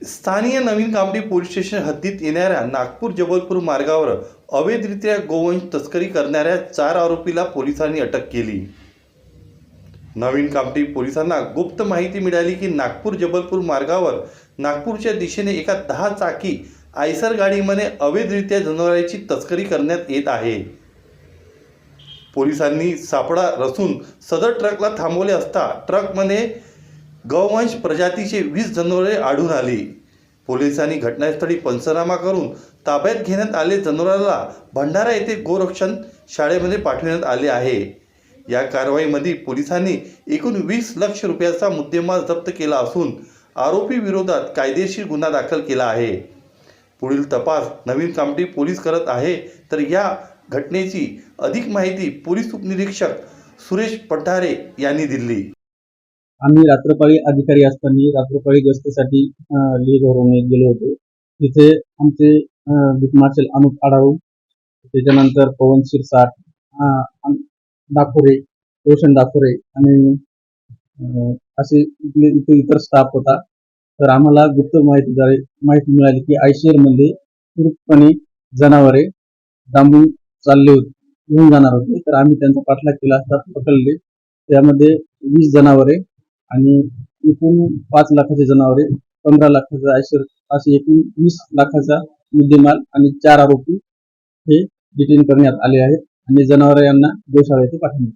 स्थानीय नवीन Kamdi police station हद्दीत येणाऱ्या नागपूर जबलपूर मार्गावर अवैधरित्या गोवंश तस्करी करणाऱ्या चार आरोपीला पोलिसांनी अटक केली. नवीन कामटी पोलिसांना गुप्त माहिती मिळाली की नागपूर जबलपूर मार्गावर नागपूरच्या दिशेने एका दहा चाकी आयसर गाडीमध्ये अवैधरित्या जनावरांची तस्करी करण्यात येत आहे. पोलिसांनी सापडा रचून सदर ट्रकला थांबवले असता ट्रकमध्ये गौवंश प्रजातीचे वीस जनावरे आढळून आली. पोलिसांनी घटनास्थळी पंचनामा करून ताब्यात घेण्यात आले जनावराला भंडारा येथे गोरक्षण शाळेमध्ये पाठविण्यात आले आहे. या कारवाईमध्ये पोलिसांनी एकूण वीस लक्ष रुपयाचा मुद्देमाल जप्त केला असून आरोपी विरोधात कायदेशीर गुन्हा दाखल केला आहे. पुढील तपास नवीन कामटी पोलीस करत आहे तर या घटनेची अधिक माहिती पोलीस उपनिरीक्षक सुरेश पठारे यांनी दिली. आम्ही रात्रपाळी अधिकारी असताना रात्रपाळी गस्तीसाठी लेह धोरणे गेलो होतो. तिथे आमचे बीट मार्शल अनुप आढाऊ त्याच्यानंतर पवन शिरसाट दाखोरे रोशन दाखोरे आणि असे इथले इथे इतर स्टाफ होता. तर आम्हाला गुप्त माहितीद्वारे माहिती मिळाली की आयशेरमध्ये पूर्णपणे जनावरे डांबून चालले होते घेऊन जाणार होते. तर आम्ही त्यांचा पाठलाग केला असता पकडले. त्यामध्ये वीस जनावरे आणि एकूण पाच लाखाचे जनावरे पंधरा लाखाचा आयशर असे एकूण वीस लाखाचा मुद्देमाल आणि चार आरोपी हे डिटेन करण्यात आले आहेत. आणि जनावरे यांना गोशाळा येथे पाठवण्यात